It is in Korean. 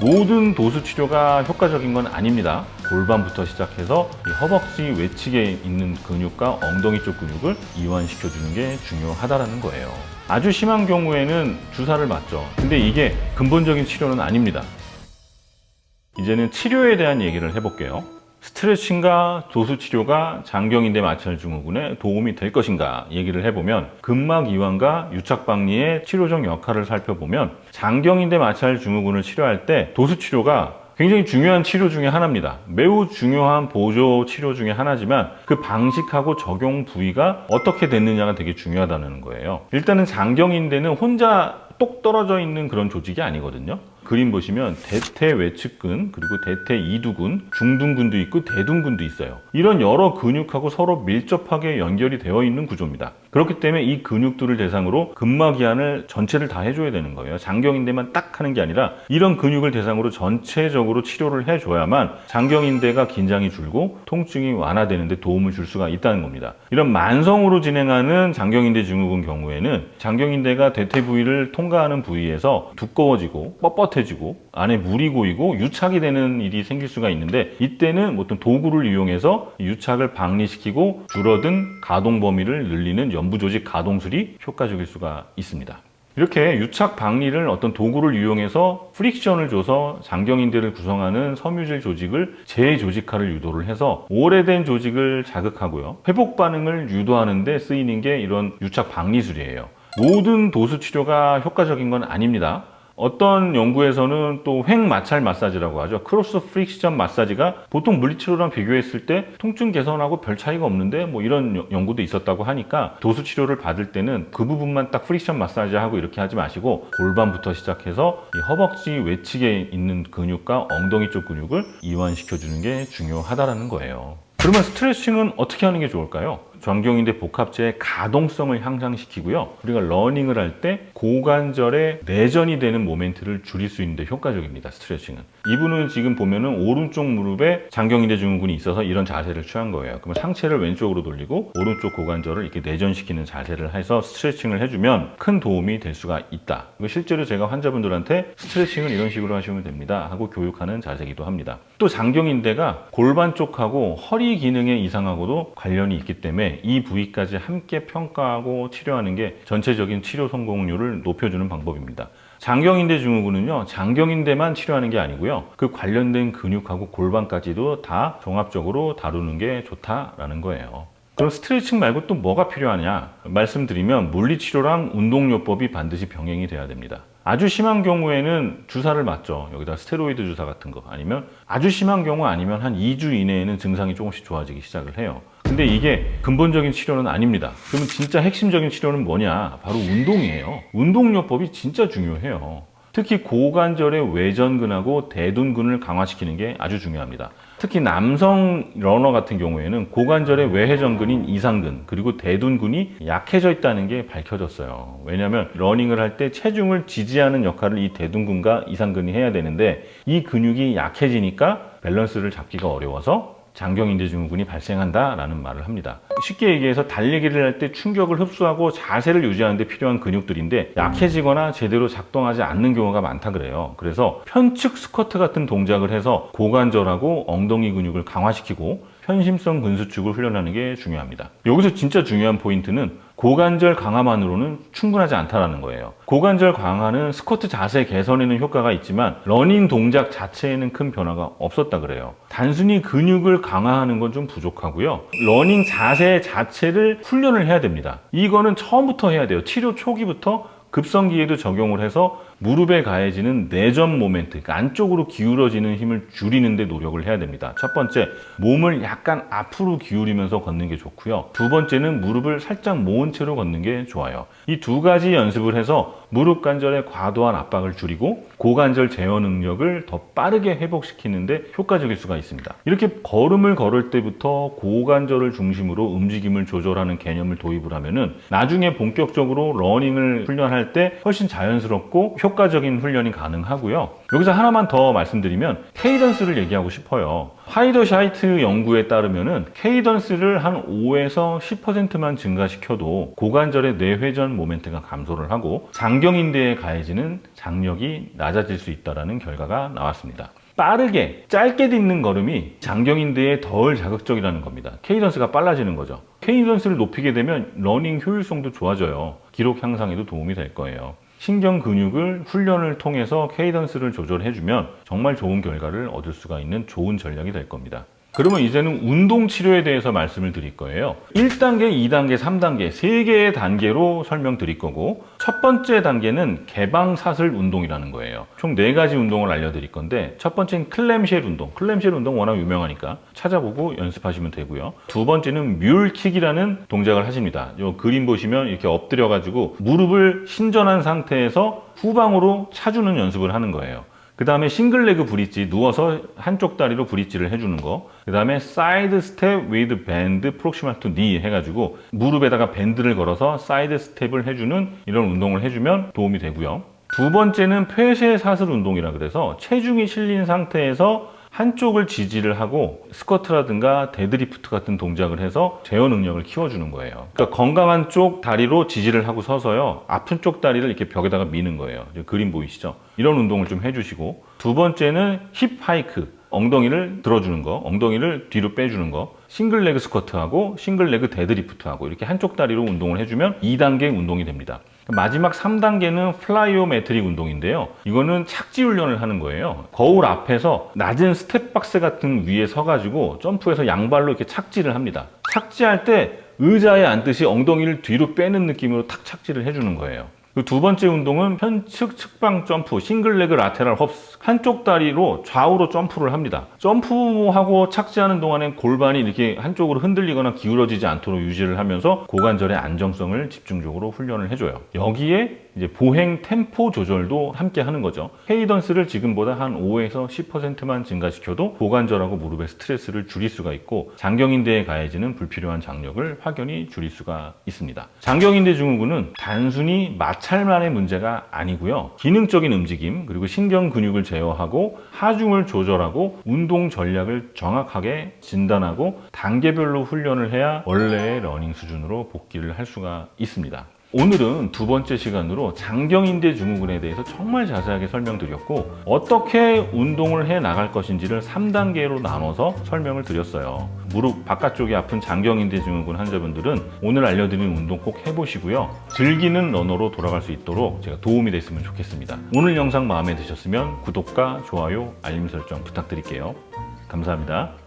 모든 도수 치료가 효과적인 건 아닙니다. 골반부터 시작해서 이 허벅지 외측에 있는 근육과 엉덩이 쪽 근육을 이완시켜 주는 게 중요하다라는 거예요. 아주 심한 경우에는 주사를 맞죠. 근데 이게 근본적인 치료는 아닙니다. 이제는 치료에 대한 얘기를 해볼게요. 스트레칭과 도수 치료가 장경인대 마찰 증후군에 도움이 될 것인가 얘기를 해보면 근막 이완과 유착 박리의 치료적 역할을 살펴보면 장경인대 마찰 증후군을 치료할 때 도수 치료가 굉장히 중요한 치료 중에 하나입니다. 매우 중요한 보조 치료 중에 하나지만 그 방식하고 적용 부위가 어떻게 됐느냐가 되게 중요하다는 거예요. 일단은 장경인대는 혼자 똑 떨어져 있는 그런 조직이 아니거든요. 그림 보시면 대퇴 외측근 그리고 대퇴 이두근 중둔근도 있고 대둔근도 있어요. 이런 여러 근육하고 서로 밀접하게 연결이 되어 있는 구조입니다 그렇기 때문에 이 근육들을 대상으로 근막이완을 전체를 다 해줘야 되는 거예요. 장경인대만 딱 하는 게 아니라 이런 근육을 대상으로 전체적으로 치료를 해줘야만 장경인대가 긴장이 줄고 통증이 완화되는데 도움을 줄 수가 있다는 겁니다. 이런 만성으로 진행하는 장경인대 증후군 경우에는 장경인대가 대퇴 부위를 통과하는 부위에서 두꺼워지고 뻣뻣해지고 안에 물이 고이고 유착이 되는 일이 생길 수가 있는데 이때는 어떤 도구를 이용해서 유착을 박리시키고 줄어든 가동 범위를 늘리는 연부 조직 가동술이 효과적일 수가 있습니다. 이렇게 유착 박리를 어떤 도구를 이용해서 프릭션을 줘서 장경인대를 구성하는 섬유질 조직을 재조직화를 유도를 해서 오래된 조직을 자극하고요. 회복 반응을 유도하는 데 쓰이는 게 이런 유착 박리술이에요. 모든 도수 치료가 효과적인 건 아닙니다. 어떤 연구에서는 또 횡 마찰 마사지라고 하죠. 크로스 프릭션 마사지가 보통 물리치료랑 비교했을 때 통증 개선하고 별 차이가 없는데 뭐 이런 여- 연구도 있었다고 하니까 도수 치료를 받을 때는 그 부분만 딱 프릭션 마사지 하고 이렇게 하지 마시고 골반부터 시작해서 이 허벅지 외측에 있는 근육과 엉덩이 쪽 근육을 이완시켜 주는 게 중요하다라는 거예요. 그러면 스트레칭은 어떻게 하는 게 좋을까요? 전경인대 복합체의 가동성을 향상시키고요. 우리가 러닝을 할 때 고관절에 내전이 되는 모멘트를 줄일 수 있는데 효과적입니다. 스트레칭은. 이분은 지금 보면은 오른쪽 무릎에 장경인대 증후군이 있어서 이런 자세를 취한 거예요. 그러면 상체를 왼쪽으로 돌리고 오른쪽 고관절을 이렇게 내전시키는 자세를 해서 스트레칭을 해주면 큰 도움이 될 수가 있다. 실제로 제가 환자분들한테 스트레칭을 이런 식으로 하시면 됩니다. 하고 교육하는 자세이기도 합니다. 또 장경인대가 골반 쪽하고 허리 기능의 이상하고도 관련이 있기 이 부위까지 함께 평가하고 치료하는 게 전체적인 치료 성공률을 높여주는 방법입니다. 장경인대 증후군은요, 장경인대만 치료하는 게 아니고요, 그 관련된 근육하고 골반까지도 다 종합적으로 다루는 게 좋다라는 거예요. 그럼 스트레칭 말고 또 뭐가 필요하냐? 말씀드리면 물리치료랑 운동요법이 반드시 병행이 돼야 됩니다. 아주 심한 경우에는 주사를 맞죠. 여기다 스테로이드 주사 같은 거. 아니면 아주 심한 경우 아니면 한 2주 이내에는 증상이 조금씩 좋아지기 시작을 해요. 근데 이게 근본적인 치료는 아닙니다. 그러면 진짜 핵심적인 치료는 뭐냐? 바로 운동이에요. 운동요법이 진짜 중요해요. 특히 고관절의 외전근하고 대둔근을 강화시키는 게 아주 중요합니다. 특히 남성 러너 같은 경우에는 고관절의 외회전근인 이상근 그리고 대둔근이 약해져 있다는 게 밝혀졌어요. 왜냐하면 러닝을 할 때 체중을 지지하는 역할을 이 대둔근과 이상근이 해야 되는데 이 근육이 약해지니까 밸런스를 잡기가 어려워서 장경인대 증후군이 발생한다라는 말을 합니다. 쉽게 얘기해서 달리기를 할 때 충격을 흡수하고 자세를 유지하는 데 필요한 근육들인데 약해지거나 제대로 작동하지 않는 경우가 많다 그래요. 그래서 편측 스쿼트 같은 동작을 해서 고관절하고 엉덩이 근육을 강화시키고 편심성 근수축을 훈련하는 게 중요합니다. 여기서 진짜 중요한 포인트는 고관절 강화만으로는 충분하지 않다라는 거예요. 고관절 강화는 스쿼트 자세 개선에는 효과가 있지만 러닝 동작 자체에는 큰 변화가 없었다 그래요. 단순히 근육을 강화하는 건 좀 부족하고요. 러닝 자세 자체를 훈련을 해야 됩니다. 이거는 처음부터 해야 돼요. 치료 초기부터 급성기에도 적용을 해서 무릎에 가해지는 내전 모멘트, 그러니까 안쪽으로 기울어지는 힘을 줄이는 데 노력을 해야 됩니다. 첫 번째, 몸을 약간 앞으로 기울이면서 걷는 게 좋고요. 두 번째는 무릎을 살짝 모은 채로 걷는 게 좋아요. 이 두 가지 연습을 해서 무릎 관절의 과도한 압박을 줄이고 고관절 제어 능력을 더 빠르게 회복시키는데 효과적일 수가 있습니다. 이렇게 걸음을 걸을 때부터 고관절을 중심으로 움직임을 조절하는 개념을 도입을 하면은 나중에 본격적으로 러닝을 훈련할 때 훨씬 자연스럽고 효과 적인 훈련이 가능하고요. 여기서 하나만 더 말씀드리면 케이던스를 얘기하고 싶어요. 하이더 샤이트 연구에 따르면은 케이던스를 한 5에서 10%만 증가시켜도 고관절의 뇌회전 모멘트가 감소를 하고 장경인대에 가해지는 장력이 낮아질 수 있다는 결과가 나왔습니다. 빠르게 짧게 딛는 걸음이 장경인대에 덜 자극적이라는 겁니다. 케이던스가 빨라지는 거죠. 케이던스를 높이게 되면 러닝 효율성도 좋아져요. 기록 향상에도 도움이 될 거예요. 신경 근육을 훈련을 통해서 케이던스를 조절해주면 정말 좋은 결과를 얻을 수가 있는 좋은 전략이 될 겁니다. 그러면 이제는 운동 치료에 대해서 말씀을 드릴 거예요. 1단계, 2단계, 3단계, 3개의 단계로 설명드릴 거고, 첫 번째 단계는 개방사슬 운동이라는 거예요. 총 4가지 운동을 알려드릴 건데, 첫 번째는 클램쉘 운동. 클램쉘 운동 워낙 유명하니까 찾아보고 연습하시면 되고요. 두 번째는 뮬킥이라는 동작을 하십니다. 요 그림 보시면 이렇게 엎드려가지고 무릎을 신전한 상태에서 후방으로 차주는 연습을 하는 거예요. 그 다음에 싱글 레그 브릿지 누워서 한쪽 다리로 브릿지를 해주는 거. 그 다음에 사이드 스텝 위드 밴드 프록시마 투 니 해가지고 무릎에다가 밴드를 걸어서 사이드 스텝을 해주는 이런 운동을 해주면 도움이 되고요. 두 번째는 폐쇄 사슬 운동이라 그래서 체중이 실린 상태에서 한쪽을 지지를 하고 스쿼트라든가 데드리프트 같은 동작을 해서 제어 능력을 키워주는 거예요. 그러니까 건강한 쪽 다리로 지지를 하고 서서요. 아픈 쪽 다리를 이렇게 벽에다가 미는 거예요. 그림 보이시죠? 이런 운동을 좀 해주시고 두 번째는 힙 하이크. 엉덩이를 들어주는 거, 엉덩이를 뒤로 빼주는 거, 싱글 레그 스쿼트하고 싱글 레그 데드리프트하고 이렇게 한쪽 다리로 운동을 해주면 2단계 운동이 됩니다. 마지막 3단계는 플라이오메트릭 운동인데요. 이거는 착지 훈련을 하는 거예요. 거울 앞에서 낮은 스텝박스 같은 위에 서가지고 점프해서 양발로 이렇게 착지를 합니다. 착지할 때 의자에 앉듯이 엉덩이를 뒤로 빼는 느낌으로 탁 착지를 해주는 거예요. 그두 번째 운동은 편측 측방 점프, 싱글레그 라테랄 헙스 한쪽 다리로 좌우로 점프를 합니다. 점프하고 착지하는 동안엔 골반이 이렇게 한쪽으로 흔들리거나 기울어지지 않도록 유지를 하면서 고관절의 안정성을 집중적으로 훈련을 해줘요. 여기에 이제 보행 템포 조절도 함께 하는 거죠. 헤이던스를 지금보다 한 5에서 10%만 증가시켜도 고관절하고 무릎의 스트레스를 줄일 수가 있고 장경인대에 가해지는 불필요한 장력을 확연히 줄일 수가 있습니다. 장경인대 증후군은 단순히 마 찰만의 문제가 아니고요. 기능적인 움직임 그리고 신경 근육을 제어하고 하중을 조절하고 운동 전략을 정확하게 진단하고 단계별로 훈련을 해야 원래의 러닝 수준으로 복귀를 할 수가 있습니다. 오늘은 두 번째 시간으로 장경인대 증후군에 대해서 정말 자세하게 설명드렸고 어떻게 운동을 해 나갈 것인지를 3단계로 나눠서 설명을 드렸어요. 무릎 바깥쪽이 아픈 장경인대 증후군 환자분들은 오늘 알려드린 운동 꼭 해보시고요. 즐기는 러너로 돌아갈 수 있도록 제가 도움이 됐으면 좋겠습니다. 오늘 영상 마음에 드셨으면 구독과 좋아요, 알림 설정 부탁드릴게요. 감사합니다.